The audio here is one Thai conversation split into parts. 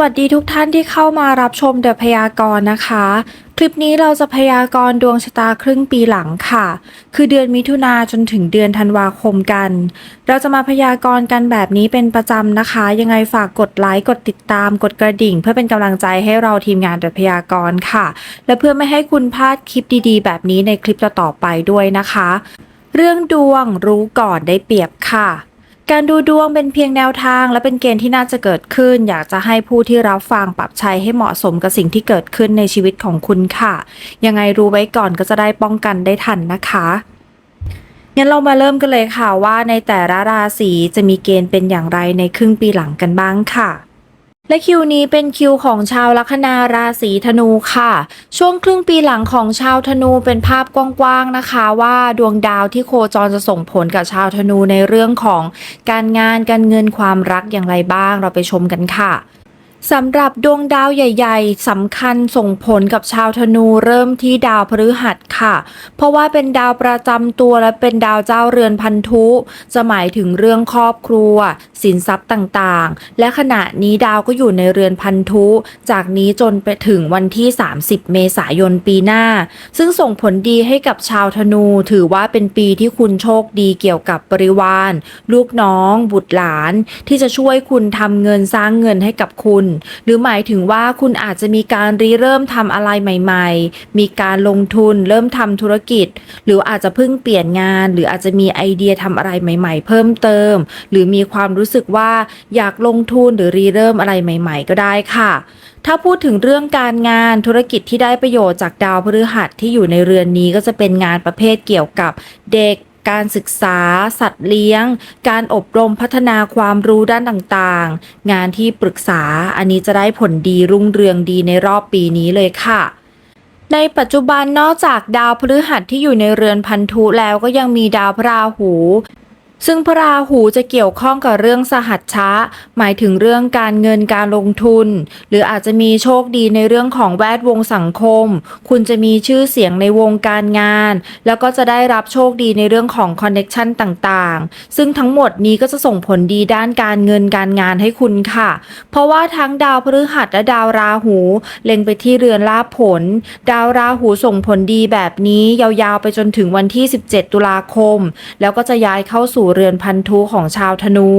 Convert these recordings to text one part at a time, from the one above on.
วัสดีทุกท่านที่เข้ามารับชมเดอะพยากรณ์นะคะ คลิปนี้เราจะพยากรณ์ดวงชะตาครึ่งปีหลังค่ะ คือเดือนมิถุนาจนถึงเดือนธันวาคมกัน เราจะมาพยากรณ์กันแบบนี้เป็นประจำนะคะ ยังไงฝากกดไลค์กดติดตามกดกระดิ่ง เพื่อเป็นกำลังใจให้เราทีมงานเดอะพยากรณ์ค่ะ และเพื่อไม่ให้คุณพลาดคลิปดีๆ แบบนี้ในคลิปต่อๆไปด้วยนะคะ เรื่องดวงรู้ก่อนได้เปรียบค่ะ การดูดวงเป็นเพียงแนวทางและเป็นเกณฑ์ที่น่าจะเกิดขึ้น อยากจะให้ผู้ที่รับฟังปรับใช้ให้เหมาะสมกับสิ่งที่เกิดขึ้นในชีวิตของคุณค่ะ ยังไงรู้ไว้ก่อนก็จะได้ป้องกันได้ทันนะคะงั้นเรามาเริ่มกันเลยค่ะว่าในแต่ละราศีจะมีเกณฑ์เป็นอย่างไรในครึ่งปีหลังกันบ้างค่ะ และคิวนี้เป็นคิวของชาวลัคนาราศีธนูค่ะ ช่วงครึ่งปีหลังของชาวธนูเป็นภาพกว้างๆนะคะ ว่าดวงดาวที่โคจรจะส่งผลกับชาวธนูในเรื่องของการงานการเงินความรักอย่างไรบ้างเราไปชมกันค่ะ สำหรับดวงดาวใหญ่ๆสำคัญส่งผลกับชาวธนูเริ่มที่ดาวพฤหัสค่ะ เพราะว่าเป็นดาวประจำตัวและเป็นดาวเจ้าเรือนพันธุจะหมายถึงเรื่องครอบครัว สินทรัพย์ต่างๆ และขณะนี้ดาวก็อยู่ในเรือนพันธุ จากนี้จนไปถึงวันที่ 30 เมษายนปีหน้า ซึ่งส่งผลดีให้กับชาวธนูถือว่าเป็นปีที่คุณโชคดีเกี่ยวกับบริวาร ลูกน้อง บุตรหลาน ที่จะช่วยคุณทำเงินสร้างเงินให้กับคุณหรือหมายถึงว่าคุณอาจจะมีการริเริ่มทำอะไรใหม่ ๆ มีการลงทุน เริ่มทำธุรกิจ หรืออาจจะเพิ่งเปลี่ยนงาน หรืออาจจะมีไอเดียทำอะไรใหม่ ๆ เพิ่มเติม หรือมีความรู้สึกว่าอยากลงทุนหรือรีเริ่มอะไรใหม่ ๆ ก็ได้ค่ะถ้าพูดถึงเรื่องการงานธุรกิจที่ได้ประโยชน์จากดาวพฤหัสที่อยู่ในเรือนนี้ก็จะเป็นงานประเภทเกี่ยวกับเด็ก การศึกษา สัตว์เลี้ยง การอบรมพัฒนาความรู้ด้านต่างๆ งานที่ปรึกษาอันนี้จะได้ผลดีรุ่งเรืองดีในรอบปีนี้เลยค่ะในปัจจุบันนอกจากดาวพฤหัสที่อยู่ในเรือนพันธุแล้วก็ยังมีดาวพระราหู ซึ่งพระราหูจะเกี่ยวข้องกับเรื่องสหัชชะ หมายถึงเรื่องการเงินการลงทุน หรืออาจจะมีโชคดีในเรื่องของแวดวงสังคม คุณจะมีชื่อเสียงในวงการงาน แล้วก็จะได้รับโชคดีในเรื่องของคอนเน็ชันต่างๆ ซึ่งทั้งหมดนี้ก็จะส่งผลดีด้านการเงินการงานให้คุณค่ะ เพราะว่าทั้งดาวพฤหัสและดาวราหู เล็งไปที่เรือนลาภผล ดาวราหูส่งผลดีแบบนี้ยาวๆไปจนถึงวันที่ 17 ตุลาคม แล้วก็จะย้ายเข้าสู่เรือนพันธุของชาวธนู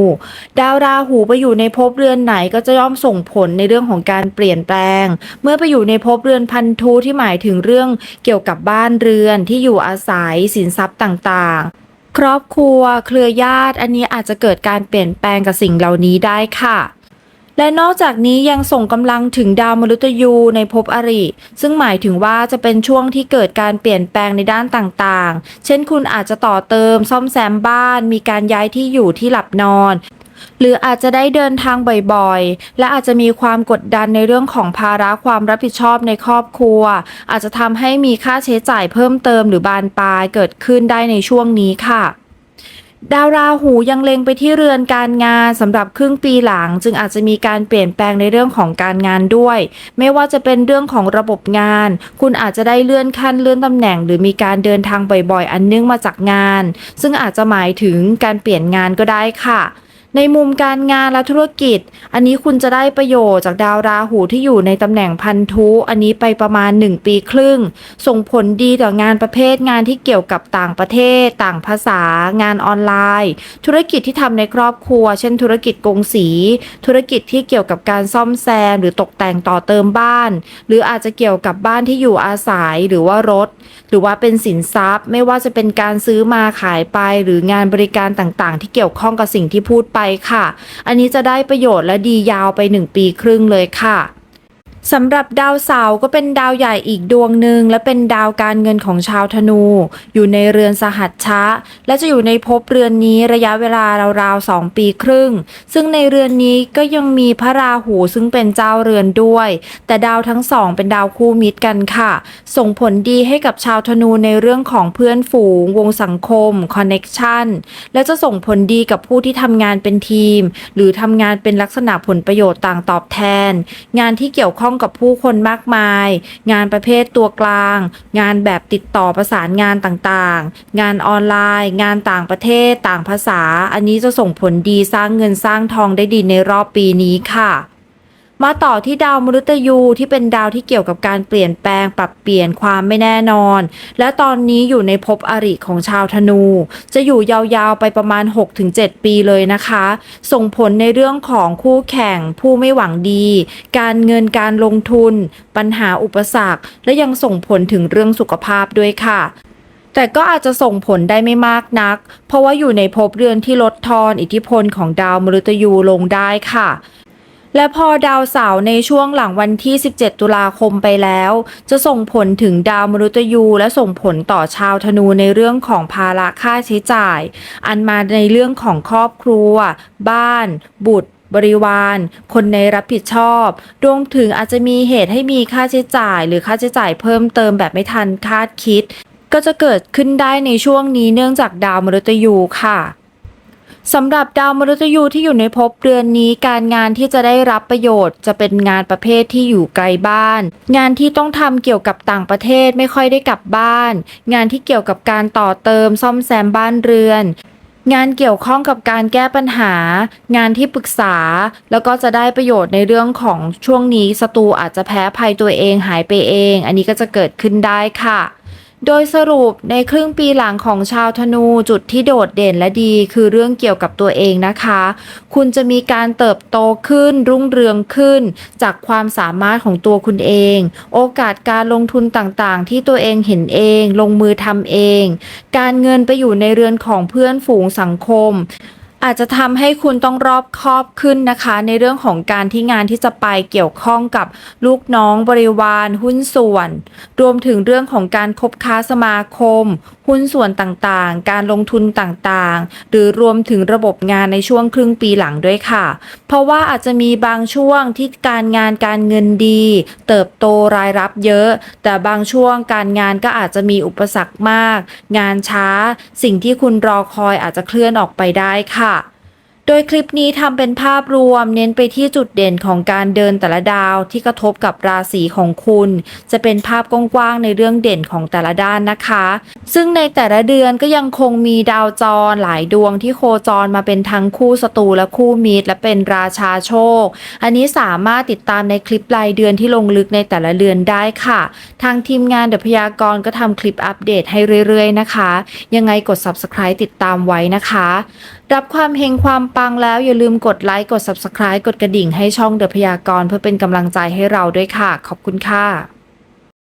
ดาวราหูไปอยู่ในภพเรือนไหนก็จะย่อมส่งผลในเรื่องของการเปลี่ยนแปลง เมื่อไปอยู่ในภพเรือนพันธุที่หมายถึงเรื่องเกี่ยวกับบ้านเรือนที่อยู่อาศัยสินทรัพย์ต่างๆครอบครัว เครือญาติ อันนี้อาจจะเกิดการเปลี่ยนแปลงกับสิ่งเหล่านี้ได้ค่ะ และนอกจากนี้ยังส่งกำลังถึงดาวมฤตยูในภพอริ ซึ่งหมายถึงว่าจะเป็นช่วงที่เกิดการเปลี่ยนแปลงในด้านต่างๆ เช่นคุณอาจจะต่อเติมซ่อมแซมบ้าน มีการย้ายที่อยู่ที่หลับนอน หรืออาจจะได้เดินทางบ่อยๆ และอาจจะมีความกดดันในเรื่องของภาระความรับผิดชอบในครอบครัว อาจจะทำให้มีค่าใช้จ่ายเพิ่มเติมหรือบานปลายเกิดขึ้นได้ในช่วงนี้ค่ะ ดาวราหูยังเล็งไปที่เรือนการงานสำหรับครึ่งปีหลัง จึงอาจจะมีการเปลี่ยนแปลงในเรื่องของการงานด้วย ไม่ว่าจะเป็นเรื่องของระบบงาน คุณอาจจะได้เลื่อนขั้นเลื่อนตำแหน่ง หรือมีการเดินทางบ่อยๆ อันเนื่องมาจากงาน ซึ่งอาจจะหมายถึงการเปลี่ยนงานก็ได้ค่ะ ในมุมการงานและธุรกิจ อันนี้คุณจะได้ประโยชน์จากดาวราหูที่อยู่ในตำแหน่งพันธุ อันนี้ไปประมาณ 1 ปีครึ่ง ส่งผลดีต่องานประเภทงานที่เกี่ยวกับต่างประเทศ ต่างภาษา งานออนไลน์ ธุรกิจที่ทำในครอบครัว เช่น ธุรกิจกงสี ธุรกิจที่เกี่ยวกับการซ่อมแซม หรือตกแต่งต่อเติมบ้าน หรืออาจจะเกี่ยวกับบ้านที่อยู่อาศัยหรือว่ารถ หรือว่าเป็นสินทรัพย์ ไม่ว่าจะเป็นการซื้อมาขายไป หรืองานบริการต่างๆ ที่เกี่ยวข้องกับสิ่งที่พูดไปค่ะ อันนี้จะได้ประโยชน์และดียาวไป 1 ปีครึ่งเลยค่ะ สำหรับดาวเสาร์ก็เป็นดาวใหญ่อีกดวงหนึ่งและเป็นดาวการเงินของชาวธนู อยู่ในเรือนสหัชชะ และจะอยู่ในภพเรือนนี้ระยะเวลาราวๆ2ปีครึ่ง ซึ่งในเรือนนี้ก็ยังมีพระราหูซึ่งเป็นเจ้าเรือนด้วย แต่ดาวทั้งสองเป็นดาวคู่มิตรกันค่ะ ส่งผลดีให้กับชาวธนูในเรื่องของเพื่อนฝูง วงสังคมคอนเน็ชันและจะส่งผลดีกับผู้ที่ทำงานเป็นทีม หรือทำงานเป็นลักษณะผลประโยชน์ต่างตอบแทน งานที่เกี่ยวข้ององกับผู้คนมากมาย งานประเภทตัวกลาง งานแบบติดต่อประสานงานต่างๆ งานออนไลน์ งานต่างประเทศ ต่างภาษา อันนี้จะส่งผลดีสร้างเงินสร้างทองได้ดีในรอบปีนี้ค่ะ มาต่อที่ดาวมฤตยูที่เป็นดาวที่เกี่ยวกับการเปลี่ยนแปลงปรับเปลี่ยนความไม่แน่นอน และตอนนี้อยู่ในภพอริของชาวธนู จะอยู่ยาวๆไปประมาณ 6-7 ปีเลยนะคะ ส่งผลในเรื่องของคู่แข่งผู้ไม่หวังดี การเงินการลงทุน ปัญหาอุปสรรค และยังส่งผลถึงเรื่องสุขภาพด้วยค่ะแต่ก็อาจจะส่งผลได้ไม่มากนัก เพราะว่าอยู่ในภพเรือนที่ลดทอนอิทธิพลของดาวมฤตยูลงได้ค่ะ และพอดาวเสาร์ในช่วงหลังวันที่ 17 ตุลาคมไปแล้ว จะส่งผลถึงดาวมฤตยู และส่งผลต่อชาวธนูในเรื่องของภาระค่าใช้จ่าย อันมาในเรื่องของครอบครัว บ้าน บุตรบริวาร คนในรับผิดชอบ รวมถึงอาจจะมีเหตุให้มีค่าใช้จ่าย หรือค่าใช้จ่ายเพิ่มเติมแบบไม่ทันคาดคิด ก็จะเกิดขึ้นได้ในช่วงนี้เนื่องจากดาวมฤตยูค่ะ สำหรับดาวมฤตยูที่อยู่ในภพเรือนนี้ การงานที่จะได้รับประโยชน์ จะเป็นงานประเภทที่อยู่ไกลบ้าน งานที่ต้องทำเกี่ยวกับต่างประเทศไม่ค่อยได้กลับบ้าน งานที่เกี่ยวกับการต่อเติมซ่อมแซมบ้านเรือนงานเกี่ยวข้องกับการแก้ปัญหา งานที่ปรึกษา แล้วก็จะได้ประโยชน์ในเรื่องของช่วงนี้ศัตรูอาจจะแพ้ภัยตัวเองหายไปเอง อันนี้ก็จะเกิดขึ้นได้ค่ะ โดยสรุปในครึ่งปีหลังของชาวธนูจุดที่โดดเด่นและดีคือเรื่องเกี่ยวกับตัวเองนะคะ คุณจะมีการเติบโตขึ้นรุ่งเรืองขึ้น จากความสามารถของตัวคุณเอง โอกาสการลงทุนต่างๆ ที่ตัวเองเห็นเอง ลงมือทำเอง การเงินไปอยู่ในเรือนของเพื่อนฝูงสังคม อาจจะทำให้คุณต้องรอบคอบขึ้นนะคะ ในเรื่องของการที่งานที่จะไปเกี่ยวข้องกับลูกน้องบริวารหุ้นส่วน รวมถึงเรื่องของการคบค้าสมาคมหุ้นส่วนต่างๆ การลงทุนต่างๆ หรือรวมถึงระบบงานในช่วงครึ่งปีหลังด้วยค่ะ เพราะว่าอาจจะมีบางช่วงที่การงานการเงินดี เติบโตรายรับเยอะ แต่บางช่วงการงานก็อาจจะมีอุปสรรคมาก งานช้า สิ่งที่คุณรอคอยอาจจะเคลื่อนออกไปได้ค่ะ โดยคลิปนี้ทำเป็นภาพรวมเน้นไปที่จุดเด่นของการเดินแต่ละดาวที่กระทบกับราศีของคุณ จะเป็นภาพกว้างๆในเรื่องเด่นของแต่ละด้านนะคะ ซึ่งในแต่ละเดือนก็ยังคงมีดาวจรหลายดวงที่โคจรมาเป็นทั้งคู่ศัตรูและคู่มิตรและเป็นราชาโชค อันนี้สามารถติดตามในคลิปรายเดือนที่ลงลึกในแต่ละเดือนได้ค่ะ ทางทีมงานเดพยากรก็ทำคลิปอัปเดตให้เรื่อยๆนะคะ ยังไงกด subscribe ติดตามไว้นะคะรับความเฮงความปังแล้วอย่าลืมกดไลค์กด subscribe กดกระดิ่งให้ช่องเดอะพยากรณ์เพื่อเป็นกำลังใจให้เราด้วยค่ะ ขอบคุณค่ะ